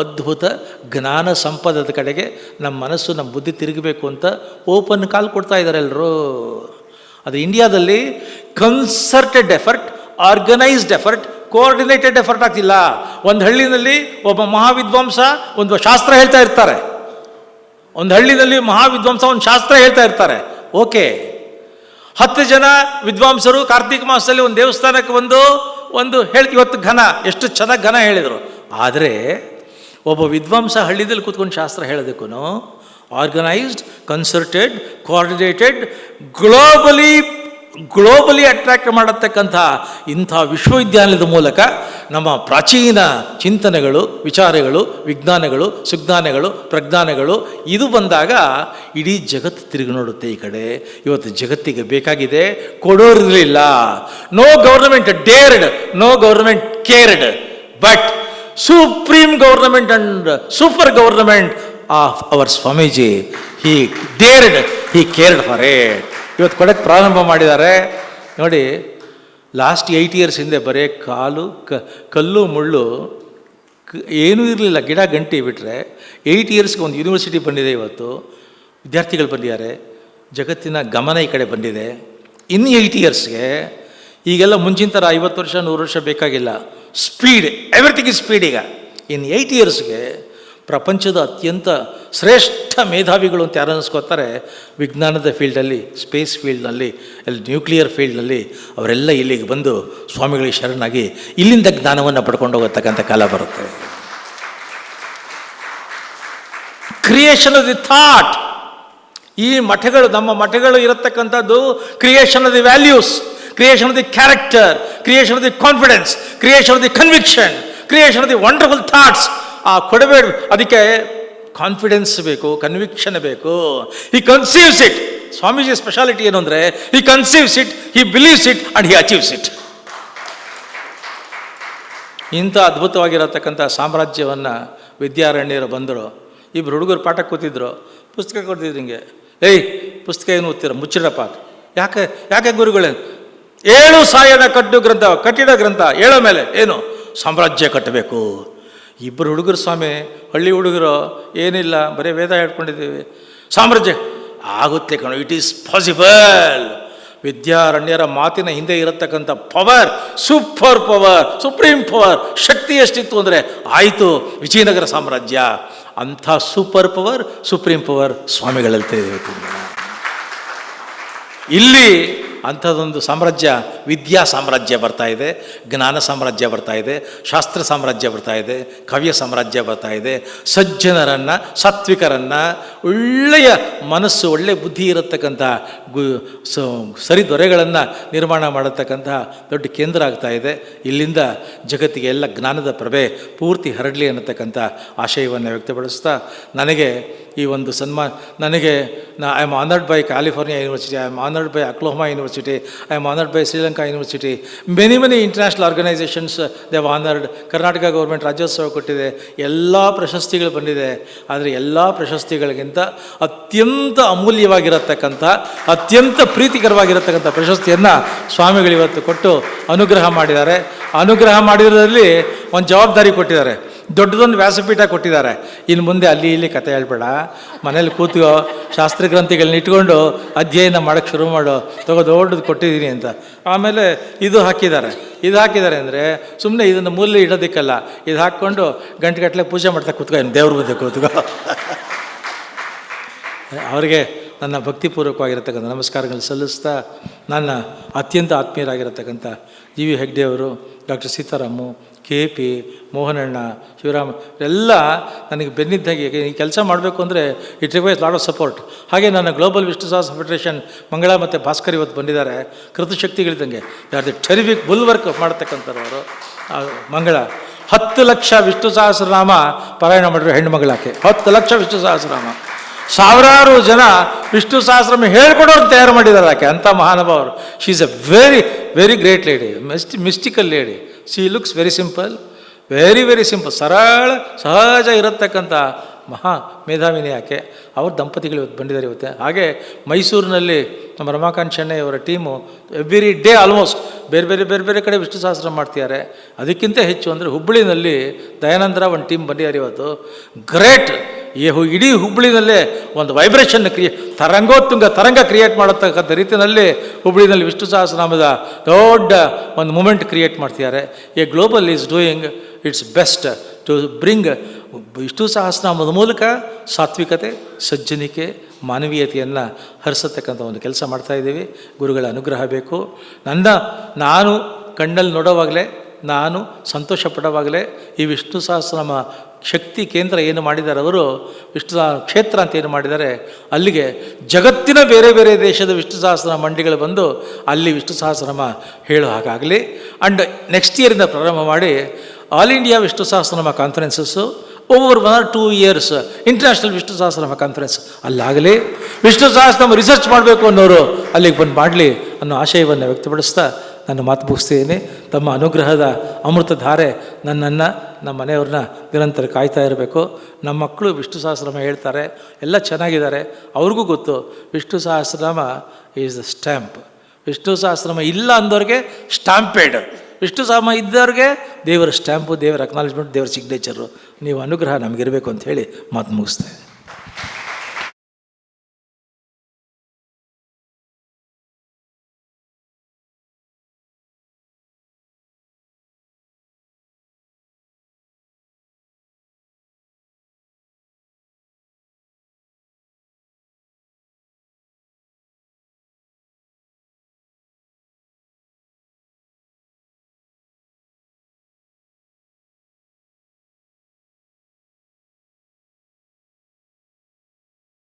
ಅದ್ಭುತ ಜ್ಞಾನ ಸಂಪದದ ಕಡೆಗೆ ನಮ್ಮ ಮನಸ್ಸು, ನಮ್ಮ ಬುದ್ಧಿ ತಿರುಗಬೇಕು ಅಂತ ಓಪನ್ ಕಾಲ್ ಕೊಡ್ತಾ ಇದ್ದಾರೆ ಎಲ್ಲರೂ ಅದು ಇಂಡಿಯಾದಲ್ಲಿ concerted effort organised effort coordinated effort ಆಗ್ತಿಲ್ಲ. ಒಂದು ಹಳ್ಳಿನಲ್ಲಿ ಒಬ್ಬ ಮಹಾವಿದ್ವಾಂಸ ಒಂದು ಶಾಸ್ತ್ರ ಹೇಳ್ತಾ ಇರ್ತಾರೆ. ಒಂದು ಹಳ್ಳಿನಲ್ಲಿ ಮಹಾವಿದ್ವಾಂಸ ಒಂದು ಶಾಸ್ತ್ರ ಹೇಳ್ತಾ ಇರ್ತಾರೆ. ಓಕೆ. ಹತ್ತು ಜನ ವಿದ್ವಾಂಸರು ಕಾರ್ತಿಕ ಮಾಸದಲ್ಲಿ ಒಂದು ದೇವಸ್ಥಾನಕ್ಕೆ ಬಂದು ಒಂದು ಹೇಳ್ತಿ ಇವತ್ತು ಘನ, ಎಷ್ಟು ಚೆನ್ನಾಗಿ ಘನ ಹೇಳಿದರು. ಆದರೆ ಒಬ್ಬ ವಿದ್ವಾಂಸ ಹಳ್ಳಿದಲ್ಲಿ ಕೂತ್ಕೊಂಡು ಶಾಸ್ತ್ರ ಹೇಳೋದಕ್ಕೂ organised concerted coordinated globally globally attract ಮಾಡತಕ್ಕಂಥ ಇಂಥ ವಿಶ್ವವಿದ್ಯಾಲಯದ ಮೂಲಕ ನಮ್ಮ ಪ್ರಾಚೀನ ಚಿಂತನೆಗಳು, ವಿಚಾರಗಳು, ವಿಜ್ಞಾನಗಳು, ಸುಜ್ಞಾನಗಳು, ಪ್ರಜ್ಞಾನಗಳು ಇದು ಬಂದಾಗ ಇಡೀ ಜಗತ್ತು ತಿರುಗಿ ನೋಡುತ್ತೆ ಈ ಕಡೆ. ಇವತ್ತು ಜಗತ್ತಿಗೆ ಬೇಕಾಗಿದೆ ಕೊಡೋರಿರಲಿಲ್ಲ. No government dared no government cared but supreme government and super government of our Swamiji he dared he cared for it ಇವತ್ತು ಕೊಡಕ್ಕೆ ಪ್ರಾರಂಭ ಮಾಡಿದ್ದಾರೆ. ನೋಡಿ ಲಾಸ್ಟ್ ಏಯ್ಟ್ ಇಯರ್ಸ್ ಹಿಂದೆ ಬರೀ ಕಾಲು, ಕ, ಕಲ್ಲು, ಮುಳ್ಳು ಏನೂ ಇರಲಿಲ್ಲ. ಗಿಡ, ಗಂಟಿ ಬಿಟ್ಟರೆ ಏಯ್ಟ್ ಇಯರ್ಸ್ಗೆ ಒಂದು ಯೂನಿವರ್ಸಿಟಿ ಬಂದಿದೆ ಇವತ್ತು. ವಿದ್ಯಾರ್ಥಿಗಳು ಬಂದಿದ್ದಾರೆ. ಜಗತ್ತಿನ ಗಮನ ಈ ಕಡೆ ಬಂದಿದೆ. ಇನ್ನು ಏಯ್ಟ್ ಇಯರ್ಸ್ಗೆ ಈಗೆಲ್ಲ ಮುಂಚಿನ ಥರ ಐವತ್ತು ವರ್ಷ, ನೂರು ವರ್ಷ ಬೇಕಾಗಿಲ್ಲ. ಸ್ಪೀಡ್ ಎವ್ರಿಥಿಂಗ್ ಇಸ್ ಸ್ಪೀಡ್ ಈಗ. ಇನ್ ಏಯ್ಟ್ ಇಯರ್ಸ್ಗೆ ಪ್ರಪಂಚದ ಅತ್ಯಂತ ಶ್ರೇಷ್ಠ ಮೇಧಾವಿಗಳು ಅಂತ ಯಾರು ಅನ್ನಿಸ್ಕೋತಾರೆ ವಿಜ್ಞಾನದ ಫೀಲ್ಡಲ್ಲಿ, ಸ್ಪೇಸ್ ಫೀಲ್ಡ್ನಲ್ಲಿ, ಅಲ್ಲಿ ನ್ಯೂಕ್ಲಿಯರ್ ಫೀಲ್ಡ್ನಲ್ಲಿ ಅವರೆಲ್ಲ ಇಲ್ಲಿಗೆ ಬಂದು ಸ್ವಾಮಿಗಳಿಗೆ ಶರಣಾಗಿ ಇಲ್ಲಿಂದ ಜ್ಞಾನವನ್ನು ಪಡ್ಕೊಂಡು ಹೋಗತಕ್ಕಂಥ ಕಾಲ ಬರುತ್ತೆ. ಕ್ರಿಯೇಷನ್ ಆಫ್ ದಿ ಥಾಟ್ ಈ ಮಠಗಳು, ನಮ್ಮ ಮಠಗಳು ಇರತಕ್ಕಂಥದ್ದು creation of the values creation of the character creation of the confidence creation of the conviction creation of the wonderful thoughts ಆ ಕೊಡಬೇಡ. ಅದಕ್ಕೆ ಕಾನ್ಫಿಡೆನ್ಸ್ ಬೇಕು ಕನ್ವಿಕ್ಷನ್ ಬೇಕು. He conceives it Swamiji speciality ಏನು ಅಂದರೆ he conceives it he believes it and he achieves it ಇಂಥ ಅದ್ಭುತವಾಗಿರತಕ್ಕಂಥ ಸಾಮ್ರಾಜ್ಯವನ್ನು ವಿದ್ಯಾರಣ್ಯರು ಬಂದರು. ಇಬ್ಬರು ಹುಡುಗರು ಪಾಠ ಕೂತಿದ್ರು. ಪುಸ್ತಕ ಕೊಡ್ತಿದ್ರು ಹಿಂಗೆ. ಏಯ್, ಪುಸ್ತಕ ಏನು ಓದ್ತೀರ? ಮುಚ್ಚಿಡಪ್ಪ ಯಾಕೆ ಯಾಕೆ ಗುರುಗಳೇ? ಏಳು ಸಾಯದ ಕಟ್ಟು ಗ್ರಂಥ ಕಟ್ಟಿಡ ಗ್ರಂಥ ಏಳೋ ಮೇಲೆ. ಏನು? ಸಾಮ್ರಾಜ್ಯ ಕಟ್ಟಬೇಕು. ಇಬ್ಬರು ಹುಡುಗರು ಸ್ವಾಮಿ, ಹಳ್ಳಿ ಹುಡುಗರು, ಏನಿಲ್ಲ, ಬರೀ ವೇದ ಹೇಳ್ಕೊಂಡಿದ್ದೀವಿ. ಸಾಮ್ರಾಜ್ಯ, ಆಗುತ್ತೆ ಕಣೋ ಇಟ್ ಈಸ್ ಪಾಸಿಬಲ್ ವಿದ್ಯಾರಣ್ಯರ ಮಾತಿನ ಹಿಂದೆ ಇರತಕ್ಕಂಥ power super power supreme power ಶಕ್ತಿ ಎಷ್ಟಿತ್ತು ಅಂದರೆ, ಆಯಿತು, ವಿಜಯನಗರ ಸಾಮ್ರಾಜ್ಯ. ಅಂಥ ಸೂಪರ್ ಪವರ್ ಸುಪ್ರೀಂ ಪವರ್ ಸ್ವಾಮಿಗಳಲ್ಲಿ ತಿಳಿದಿದೆ ಇಲ್ಲಿ ಅಂಥದ್ದೊಂದು ಸಾಮ್ರಾಜ್ಯ, ವಿದ್ಯಾ ಸಾಮ್ರಾಜ್ಯ ಬರ್ತಾ ಇದೆ, ಜ್ಞಾನ ಸಾಮ್ರಾಜ್ಯ ಬರ್ತಾ ಇದೆ, ಶಾಸ್ತ್ರ ಸಾಮ್ರಾಜ್ಯ ಬರ್ತಾ ಇದೆ, ಕವ್ಯ ಸಾಮ್ರಾಜ್ಯ ಬರ್ತಾ ಇದೆ. ಸಜ್ಜನರನ್ನು, ಸಾತ್ವಿಕರನ್ನು, ಒಳ್ಳೆಯ ಮನಸ್ಸು ಒಳ್ಳೆಯ ಬುದ್ಧಿ ಇರತಕ್ಕಂಥ ಗು, ಸ ಸರಿ ದೊರೆಗಳನ್ನು ನಿರ್ಮಾಣ ಮಾಡತಕ್ಕಂಥ ದೊಡ್ಡ ಕೇಂದ್ರ ಆಗ್ತಾ ಇದೆ. ಇಲ್ಲಿಂದ ಜಗತ್ತಿಗೆ ಎಲ್ಲ ಜ್ಞಾನದ ಪ್ರಭೆ ಪೂರ್ತಿ ಹರಡಲಿ ಅನ್ನತಕ್ಕಂಥ ಆಶಯವನ್ನು ವ್ಯಕ್ತಪಡಿಸ್ತಾ, ನನಗೆ ಈ ಒಂದು ಸನ್ಮಾನ, ನನಗೆ ನಾ I am honoured by California university I am honoured by Oklahoma university am honoured by Sri Lanka university many many international organisations they've honoured Karnataka government Rajyotsava ಕೊಟ್ಟಿದೆ ಎಲ್ಲ ಪ್ರಶಸ್ತಿಗಳು ಬಂದಿದೆ ಆದರೆ ಎಲ್ಲ ಪ್ರಶಸ್ತಿಗಳಿಗಿಂತ ಅತ್ಯಂತ ಅಮೂಲ್ಯವಾಗಿರತಕ್ಕಂಥ ಅತ್ಯಂತ ಪ್ರೀತಿಕರವಾಗಿರತಕ್ಕಂಥ ಪ್ರಶಸ್ತಿಯನ್ನು ಸ್ವಾಮಿಗಳು ಇವತ್ತು ಕೊಟ್ಟು ಅನುಗ್ರಹ ಮಾಡಿದ್ದಾರೆ ಅನುಗ್ರಹ ಮಾಡಿರೋದ್ರಲ್ಲಿ ಒಂದು ಜವಾಬ್ದಾರಿ ಕೊಟ್ಟಿದ್ದಾರೆ ದೊಡ್ಡದೊಂದು ವ್ಯಾಸಪೀಠ ಕೊಟ್ಟಿದ್ದಾರೆ. ಇನ್ನು ಮುಂದೆ ಅಲ್ಲಿ ಇಲ್ಲಿ ಕತೆ ಹೇಳ್ಬೇಡ. ಮನೇಲಿ ಕೂತ್ಕೋ, ಶಾಸ್ತ್ರ ಗ್ರಂಥಿಗಳನ್ನ ಇಟ್ಕೊಂಡು ಅಧ್ಯಯನ ಮಾಡೋಕ್ಕೆ ಶುರು ಮಾಡು. ತಗೋ ದೊಡ್ಡದು ಕೊಟ್ಟಿದ್ದೀನಿ ಅಂತ. ಆಮೇಲೆ ಇದು ಹಾಕಿದ್ದಾರೆ. ಇದು ಹಾಕಿದ್ದಾರೆ ಅಂದರೆ ಸುಮ್ಮನೆ ಇದನ್ನು ಮೂಲೆ ಇಡೋದಕ್ಕಲ್ಲ. ಇದು ಹಾಕ್ಕೊಂಡು ಗಂಟೆಗಟ್ಟಲೆ ಪೂಜೆ ಮಾಡ್ತಾ ಕೂತ್ಕೋ, ಇನ್ನು ದೇವ್ರ ಮುಂದೆ ಕೂತ್ಕೋ. ಅವರಿಗೆ ನನ್ನ ಭಕ್ತಿಪೂರ್ವಕವಾಗಿರತಕ್ಕಂಥ ನಮಸ್ಕಾರಗಳು ಸಲ್ಲಿಸ್ತಾ ನನ್ನ ಅತ್ಯಂತ ಆತ್ಮೀಯರಾಗಿರತಕ್ಕಂಥ ಜಿ ವಿ ಹೆಗ್ಡೆಯವರು, ಡಾಕ್ಟರ್ ಸೀತಾರಾಮು ಕೆ ಪಿ ಮೋಹನಣ್ಣ, ಶಿವರಾಮ, ಎಲ್ಲ ನನಗೆ ಬೆನ್ನಿದ್ದಾಗೆ ಈ ಕೆಲಸ ಮಾಡಬೇಕು ಅಂದರೆ it requires lot of support ಹಾಗೆ ನನ್ನ ಗ್ಲೋಬಲ್ ವಿಷ್ಣು ಸಾಹಸ ಫೆಡರೇಷನ್ ಮಂಗಳ ಮತ್ತು ಭಾಸ್ಕರ್ ಇವತ್ತು ಬಂದಿದ್ದಾರೆ. ಕೃತಶಕ್ತಿಗಳಿದ್ದಂಗೆ ಯಾರು ದಿ ಟೆರಿಫಿಕ್ ಬುಲ್ ವರ್ಕ್ ಮಾಡ್ತಕ್ಕಂಥವ್ರು ಅವರು. ಮಂಗಳ. ಹತ್ತು ಲಕ್ಷ ವಿಷ್ಣು ಸಹಸ್ರನಾಮ ಪಾರಾಯಣ ಮಾಡಿರೋ ಹೆಣ್ಣು ಮಗಳಾಕೆ ಹತ್ತು ಲಕ್ಷ ವಿಷ್ಣು ಸಹಸ್ರನಾಮ. ಸಾವಿರಾರು ಜನ ವಿಷ್ಣು ಸಹಸ್ರಮ ಹೇಳ್ಕೊಡೋರು ತಯಾರು ಮಾಡಿದ್ದಾರೆ ಆಕೆ. ಅಂಥ ಮಹಾನುಭಾವರು she is a very very great lady misty mystical lady she looks very simple very very simple ಸರಳ ಸಹಜ ಇರತಕ್ಕಂಥ ಮಹಾ ಮೇಧಾವಿನಿ ಯಾಕೆ? ಅವ್ರ ದಂಪತಿಗಳು ಇವತ್ತು ಬಂದಿದ್ದಾರೆ ಇವತ್ತು. ಹಾಗೆ ಮೈಸೂರಿನಲ್ಲಿ ನಮ್ಮ ರಮಾಕಾಂತ್ ಚೆನ್ನೈಯವರ ಟೀಮು ಎವ್ರಿ ಡೇ ಆಲ್ಮೋಸ್ಟ್ ಬೇರೆ ಬೇರೆ ಬೇರೆ ಬೇರೆ ಕಡೆ ವಿಷ್ಣು ಸಹಸ್ರ ಮಾಡ್ತಿದ್ದಾರೆ. ಅದಕ್ಕಿಂತ ಹೆಚ್ಚು ಅಂದರೆ ಹುಬ್ಬಳ್ಳಿನಲ್ಲಿ ದಯಾನಂದರ ಒಂದು ಟೀಮ್ ಬಂದಿದ್ದಾರೆ ಇವತ್ತು. ಗ್ರೇಟ್ ಈ ಇಡೀ ಹುಬ್ಬಳ್ಳಿನಲ್ಲೇ ಒಂದು ವೈಬ್ರೇಷನ್ ಕ್ರಿಯೆ, ತರಂಗೋತ್ತುಂಗ, ತರಂಗ ಕ್ರಿಯೇಟ್ ಮಾಡತಕ್ಕಂಥ ರೀತಿಯಲ್ಲಿ ಹುಬ್ಬಳ್ಳಿನಲ್ಲಿ ವಿಷ್ಣು ಸಹಸ್ರನಾಮದ ದೊಡ್ಡ ಒಂದು ಮೂಮೆಂಟ್ ಕ್ರಿಯೇಟ್ ಮಾಡ್ತಿದ್ದಾರೆ. A global is doing its best to bring Vishnu ಸಹಸ್ರನಾಮದ ಮೂಲಕ ಸಾತ್ವಿಕತೆ, ಸಜ್ಜನಿಕೆ, ಮಾನವೀಯತೆಯನ್ನು ಹರಿಸತಕ್ಕಂಥ ಒಂದು ಕೆಲಸ ಮಾಡ್ತಾ ಇದ್ದೀವಿ. ಗುರುಗಳ ಅನುಗ್ರಹ ಬೇಕು. ನನ್ನ, ನಾನು ಕಣ್ಣಲ್ಲಿ ನೋಡೋವಾಗಲೇ, ನಾನು ಸಂತೋಷ ಪಡೋವಾಗಲೇ ಈ ವಿಷ್ಣು ಸಹಸ್ರನಾಮ ಶಕ್ತಿ ಕೇಂದ್ರ ಏನು ಮಾಡಿದ್ದಾರೆ ಅವರು, ವಿಷ್ಣು ಕ್ಷೇತ್ರ ಅಂತ ಏನು ಮಾಡಿದ್ದಾರೆ, ಅಲ್ಲಿಗೆ ಜಗತ್ತಿನ ಬೇರೆ ಬೇರೆ ದೇಶದ ವಿಷ್ಣು ಸಹಸ್ರನ ಮಂಡಿಗಳು ಬಂದು ಅಲ್ಲಿ ವಿಷ್ಣು ಸಹಸ್ರನಾಮ ಹೇಳೋ ಹಾಗಾಗಲಿ. ಆ್ಯಂಡ್ ನೆಕ್ಸ್ಟ್ ಇಯರಿಂದ ಪ್ರಾರಂಭ ಮಾಡಿ all India Vishnu Sahasranama conferences over one or two years international Vishnu Sahasranama conference ಅಲ್ಲಾಗಲಿ Vishnu Sahasranama research ಮಾಡಬೇಕು ಅನ್ನೋರು ಅಲ್ಲಿಗೆ ಬಂದು ಮಾಡಲಿ ಅನ್ನೋ ಆಶಯವನ್ನು ವ್ಯಕ್ತಪಡಿಸ್ತಾ ನನ್ನ ಮಾತು ಮುಗಿಸ್ತಿದ್ದೀನಿ ತಮ್ಮ ಅನುಗ್ರಹದ ಅಮೃತ ಧಾರೆ ನನ್ನನ್ನು, ನಮ್ಮ ಮನೆಯವ್ರನ್ನ ನಿರಂತರ ಕಾಯ್ತಾ ಇರಬೇಕು. ನಮ್ಮ ಮಕ್ಕಳು ವಿಷ್ಣು ಸಹಸ್ರನಾಮ ಹೇಳ್ತಾರೆ, ಎಲ್ಲ ಚೆನ್ನಾಗಿದ್ದಾರೆ. ಅವ್ರಿಗೂ ಗೊತ್ತು Vishnu Sahasranama is the stamp Vishnu Sahasranama ಇಲ್ಲ ಅಂದವ್ರಿಗೆ ಸ್ಟಾಂಪೇಡ್ ವಿಷ್ಣು ಸಾಮ ಇದ್ದವ್ರಿಗೆ ದೇವರ ಸ್ಟ್ಯಾಂಪು, ದೇವರ ಅಕ್ನಾಲೇಜ್ಮೆಂಟ್ ದೇವರ ಸಿಗ್ನೇಚರು ನೀವು ಅನುಗ್ರಹ ನಮಗಿರಬೇಕು ಅಂತ ಹೇಳಿ ಮಾತು ಮುಗಿಸ್ತೇನೆ.